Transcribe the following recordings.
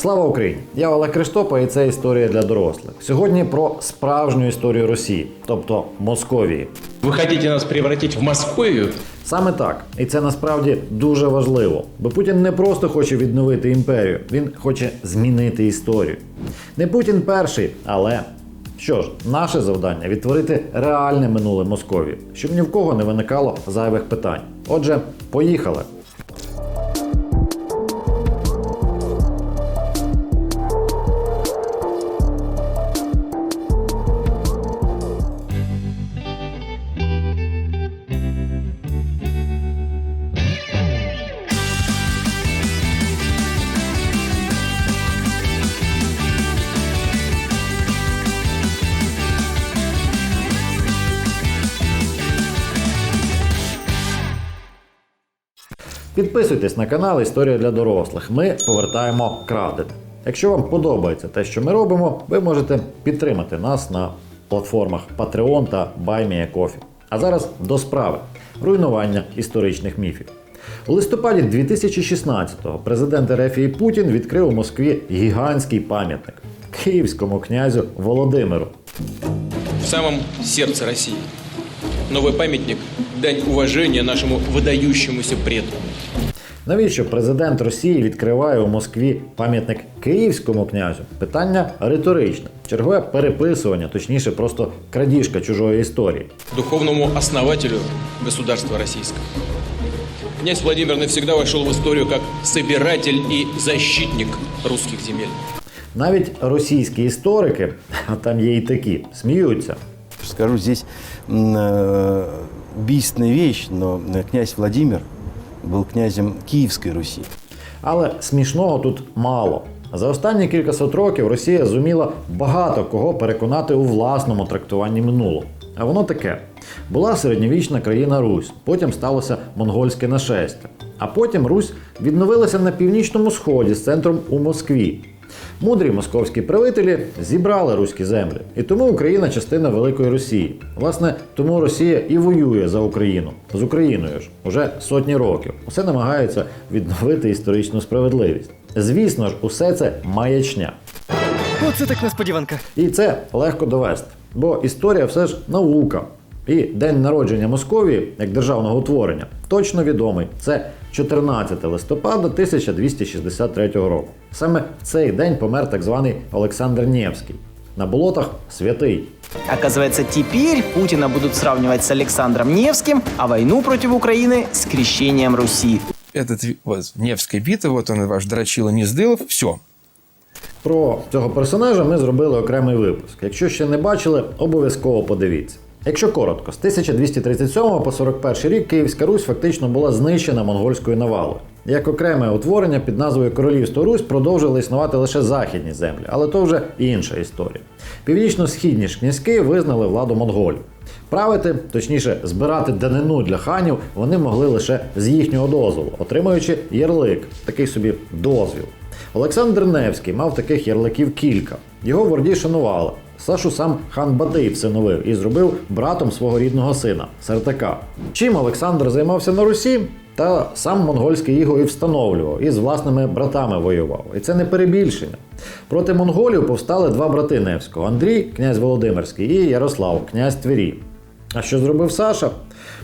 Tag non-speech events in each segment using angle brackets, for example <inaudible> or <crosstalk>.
Слава Україні! Я Олег Криштопа, і це історія для дорослих. Сьогодні про справжню історію Росії, тобто Московії. Вы хотите нас превратить в Московию? Саме так, і це насправді дуже важливо, бо Путін не просто хоче відновити імперію, він хоче змінити історію. Не Путін перший, але що ж, наше завдання відтворити реальне минуле Московії, щоб ні в кого не виникало зайвих питань. Отже, поїхали. Підписуйтесь на канал Історія для дорослих. Ми повертаємо крадене. Якщо вам подобається те, що ми робимо, ви можете підтримати нас на платформах Patreon та BuyMeACoffee. А зараз до справи руйнування історичних міфів. У листопаді 2016-го президент Ерефії Путін відкрив у Москві гігантський пам'ятник київському князю Володимиру. В самом сердце России. Новый памятник – дань уважения нашему выдающемуся предку. Навіщо президент Росії відкриває у Москві пам'ятник київському князю? Питання риторичне. Чергове переписування, точніше, просто крадіжка чужої історії. Духовному основателю государства российского. Князь Владимир навсегда вошел в историю как собиратель и защитник русских земель. Навіть російські історики, <laughs> а там є і такі, сміються Скажу здесь м, э, убийственная вещь, но э, князь Владимир был князем Киевской Руси. Але смішного тут мало. За останні кількасот років Росія зуміла багато кого переконати у власному трактуванні минулого. А воно таке: була середньовічна країна Русь, потім сталося монгольське нашестя. А потім Русь відновилася на північному сході з центром у Москві. Мудрі московські правителі зібрали руські землі, і тому Україна частина Великої Росії. Власне, тому Росія і воює за Україну з Україною ж уже сотні років. Усе намагається відновити історичну справедливість. Звісно ж, усе це маячня. Оце так несподіванка. І це легко довести, бо історія все ж наука. І день народження Московії як державного утворення точно відомий. Це 14 листопада 1263 року. Саме в цей день помер так званий Олександр Невський. На болотах святий. Оказывается, теперь Путина будут сравнивать с Александром Невским, а войну против Украины с крещением Руси. этот ви- вот, Невская битва, вот он ваш Драчила Нездылов, все. Про цього персонажа ми зробили окремий випуск. Якщо ще не бачили, обов'язково подивіться. Якщо коротко, з 1237 по 41 рік Київська Русь фактично була знищена монгольською навалою. Як окреме утворення під назвою Королівство Русь продовжили існувати лише західні землі, але то вже інша історія. Північно-східні ж князьки визнали владу монголів. Правити, точніше, збирати данину для ханів вони могли лише з їхнього дозволу, отримуючи ярлик, такий собі дозвіл. Олександр Невський мав таких ярликів кілька. Його в Орді шанували. Сашу сам хан Батий всиновив і зробив братом свого рідного сина Сартака. Чим Олександр займався на Русі? Та сам монгольський іго і встановлював, і з власними братами воював. І це не перебільшення. Проти монголів повстали два брати Невського: Андрій, князь Володимирський, і Ярослав, князь Твері. А що зробив Саша?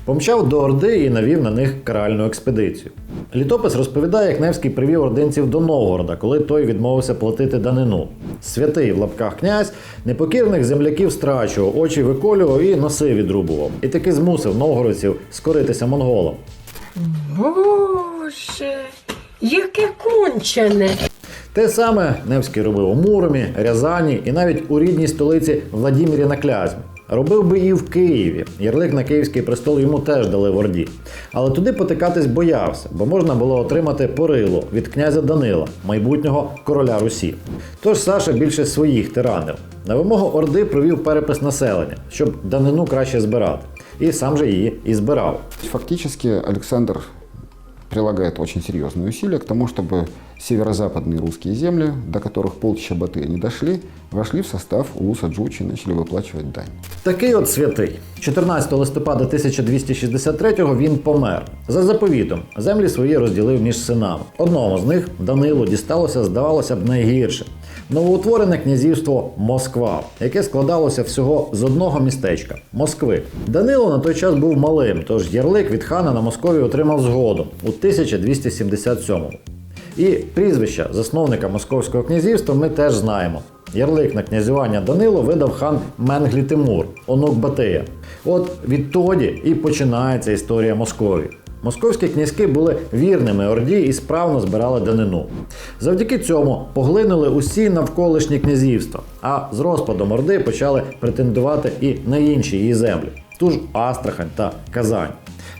Помчав до Орди і навів на них каральну експедицію. Літопис розповідає, як Невський привів ординців до Новгорода, коли той відмовився платити данину. Святий в лапках князь непокірних земляків страчував, очі виколював і носи відрубував. І таки змусив новгородців скоритися монголам. Боже, яке кончене. Те саме Невський робив у Муромі, Рязані і навіть у рідній столиці Владімірі на Клязьмі. Робив би і в Києві. Ярлик на київський престол йому теж дали в Орді. Але туди потикатись боявся, бо можна було отримати порило від князя Данила, майбутнього короля Русі. Тож Саша більше своїх тиранив. На вимогу Орди провів перепис населення, щоб данину краще збирати. І сам же її і збирав. Фактически Александр прилагает очень серьезные усилия к тому, чтобы северо-западные русские земли, до которых полчища Баты не дошли, вошли в состав Улуса Джучи и начали выплачивать дань. Такий от святий. 14 листопада 1263-го він помер. За заповітом землі свої розділив між синами. Одному з них Данилу дісталося, здавалося б, найгірше. Новоутворене князівство Москва, яке складалося всього з одного містечка Москви. Данило на той час був малим, тож ярлик від хана на Москові отримав згодом у 1277-му. І прізвища засновника Московського князівства ми теж знаємо. Ярлик на князювання Данило видав хан Менглі Тимур, онук Батия. От відтоді і починається історія Московії. Московські князьки були вірними Орді і справно збирали данину. Завдяки цьому поглинули усі навколишні князівства, а з розпадом Орди почали претендувати і на інші її землі, ту ж Астрахань та Казань.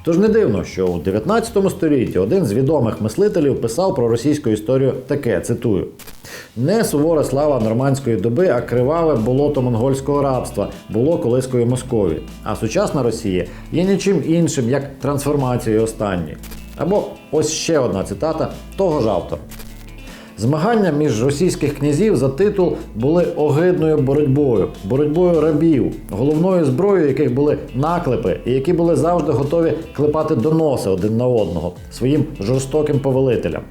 Тож не дивно, що у 19 столітті один з відомих мислителів писав про російську історію таке: цитую: не сувора слава нормандської доби, а криваве болото монгольського рабства було колискою Московії. А сучасна Росія є нічим іншим, як трансформацією останньої. Або ось ще одна цитата того ж автора. Змагання між російських князів за титул були огидною боротьбою, боротьбою рабів, головною зброєю яких були наклепи, і які були завжди готові клепати доноси один на одного своїм жорстоким повелителям.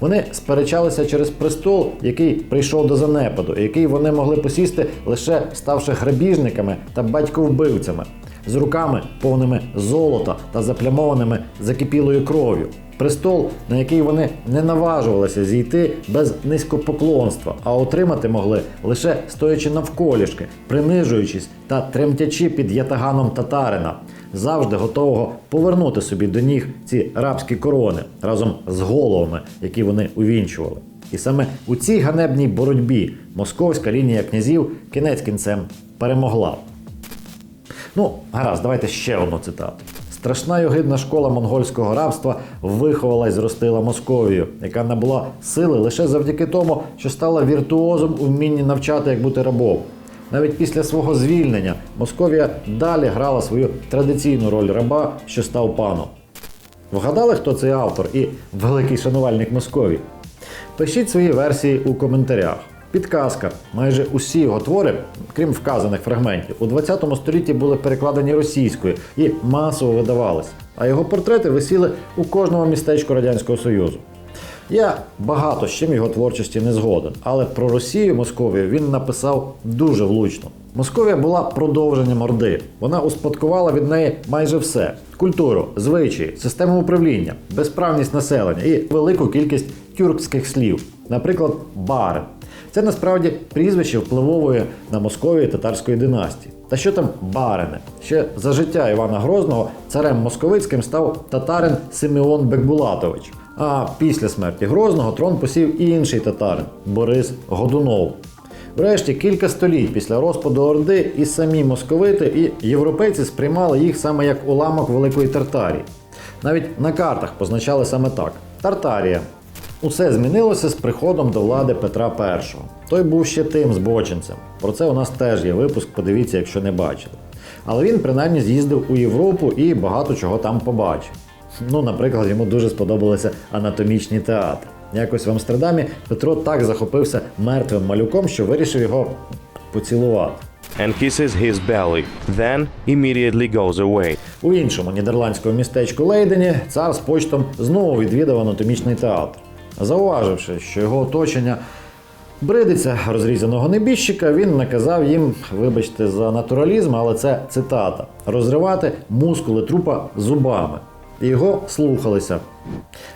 Вони сперечалися через престол, який прийшов до занепаду, і який вони могли посісти лише ставши грабіжниками та батьковбивцями, з руками повними золота та заплямованими закипілою кров'ю. Престол, на який вони не наважувалися зійти без низькопоклонства, а отримати могли лише стоячи навколішки, принижуючись та тремтячи під ятаганом татарина, завжди готового повернути собі до ніг ці рабські корони разом з головами, які вони увінчували. І саме у цій ганебній боротьбі московська лінія князів кінець кінцем перемогла. Ну, гаразд, давайте ще одну цитату. Страшна й огидна школа монгольського рабства виховала і зростила Московію, яка набула сили лише завдяки тому, що стала віртуозом у вмінні навчати, як бути рабом. Навіть після свого звільнення Московія далі грала свою традиційну роль раба, що став паном. Вгадали, хто цей автор і великий шанувальник Московії? Пишіть свої версії у коментарях. Підказка. Майже усі його твори, крім вказаних фрагментів, у 20 столітті були перекладені російською і масово видавались, а його портрети висіли у кожному містечку Радянського Союзу. Я багато з чим його творчості не згоден, але про Росію Московію він написав дуже влучно. Московія була продовженням Орди. Вона успадкувала від неї майже все: культуру, звичаї, систему управління, безправність населення і велику кількість тюркських слів, наприклад, бари. Це насправді прізвище впливової на Московії татарської династії. Та що там барини? Ще за життя Івана Грозного царем московицьким став татарин Симеон Бекбулатович. А після смерті Грозного трон посів і інший татарин Борис Годунов. Врешті кілька століть після розпаду Орди і самі московити, і європейці сприймали їх саме як уламок Великої Тартарії. Навіть на картах позначали саме так: Тартарія. Усе змінилося з приходом до влади Петра І. Той був ще тим збочинцем. Про це у нас теж є випуск, подивіться, якщо не бачили. Але він принаймні з'їздив у Європу і багато чого там побачив. Ну, наприклад, йому дуже сподобалися анатомічні театри. Якось в Амстердамі Петро так захопився мертвим малюком, що вирішив його поцілувати. and kisses his belly, then immediately goes away. У іншому нідерландському містечку Лейдені цар з почтом знову відвідав анатомічний театр. Зауваживши, що його оточення бридиться розрізаного небіжчика, він наказав їм, вибачте за натуралізм, але це цитата: розривати мускули трупа зубами. Його слухалися.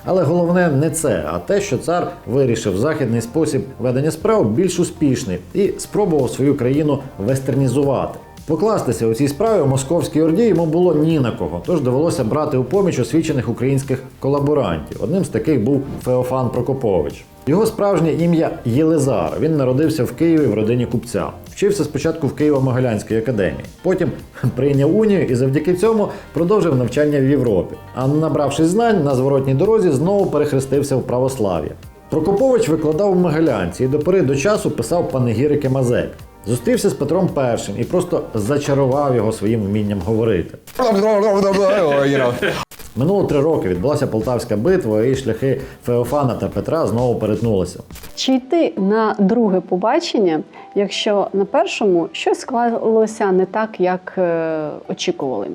Але головне не це, а те, що цар вирішив західний спосіб ведення справ більш успішний і спробував свою країну вестернізувати. Покластися у цій справі у московській орді йому було ні на кого, тож довелося брати у поміч освічених українських колаборантів. Одним з таких був Феофан Прокопович. Його справжнє ім'я Єлизар. Він народився в Києві в родині купця. Вчився спочатку в Києво-Могилянській академії, потім <laughs> прийняв унію і завдяки цьому продовжив навчання в Європі. А набравшись знань на зворотній дорозі, знову перехрестився в православ'я. Прокопович викладав у Могилянці і до пори до часу писав панегірики Мазепі. Зустрівся з Петром І і просто зачарував його своїм вмінням говорити. Минуло три роки, відбулася Полтавська битва, і шляхи Феофана та Петра знову перетнулися. Чи йти на друге побачення, якщо на першому щось склалося не так, як е, очікували?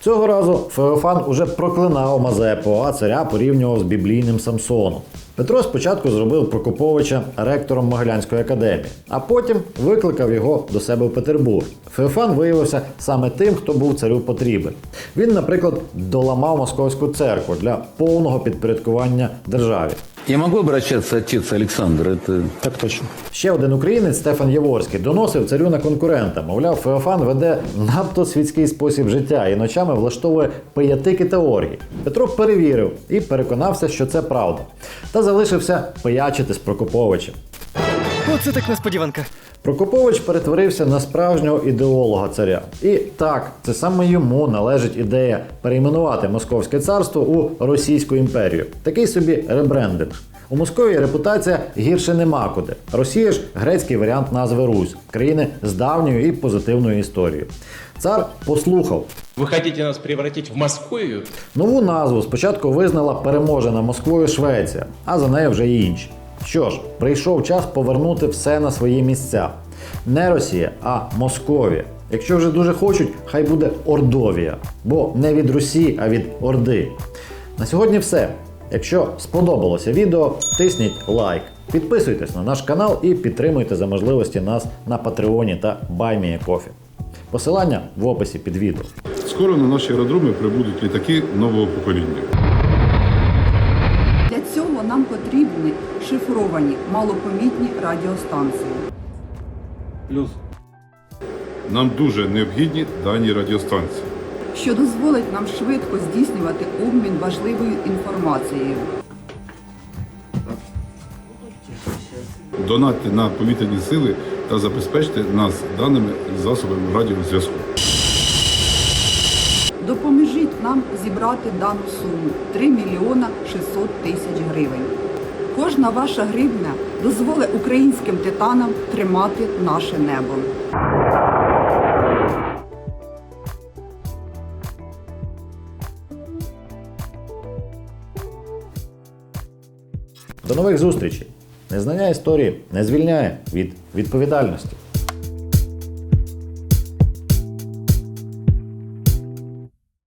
Цього разу Феофан уже проклинав Мазепу, а царя порівнював з біблійним Самсоном. Петро спочатку зробив Прокоповича ректором Могилянської академії, а потім викликав його до себе в Петербург. Феофан виявився саме тим, хто був царю потрібен. Він, наприклад, доламав московську церкву для повного підпорядкування державі. Я можу обращатися отець Олександр. Это... Так точно. Ще один українець Стефан Яворський доносив царю на конкурента. Мовляв, Феофан веде надто світський спосіб життя і ночами влаштовує пиятики та оргії. Петро перевірив і переконався, що це правда. Та залишився пиячити з Прокоповичем. Оце так несподіванка. Прокопович перетворився на справжнього ідеолога царя. І так, це саме йому належить ідея перейменувати Московське царство у Російську імперію. Такий собі ребрендинг. У Московії репутація гірше нема куди. Росія ж грецький варіант назви Русь, країни з давньою і позитивною історією. Цар послухав. Вы хотите нас превратить в Московию? Нову назву спочатку визнала переможена Москвою Швеція, а за нею вже й інші. Що ж, прийшов час повернути все на свої місця. Не Росія, а Московія. Якщо вже дуже хочуть, хай буде Ордовія. Бо не від Русі, а від Орди. На сьогодні все. Якщо сподобалося відео, тисніть лайк. Підписуйтесь на наш канал і підтримуйте за можливості нас на Патреоні та BuyMeACoffee. Посилання в описі під відео. Скоро на наші аеродроми прибудуть літаки нового покоління. Для цього нам потрібні шифровані малопомітні радіостанції. Плюс. Нам дуже необхідні дані радіостанції. що дозволить нам швидко здійснювати обмін важливою інформацією. Донатьте на повітряні сили та забезпечте нас даними засобами радіозв'язку. Допоможіть нам зібрати дану суму 3 мільйона 600 тисяч гривень. Кожна ваша гривня дозволить українським титанам тримати наше небо. До нових зустрічей! Незнання історії не звільняє від відповідальності.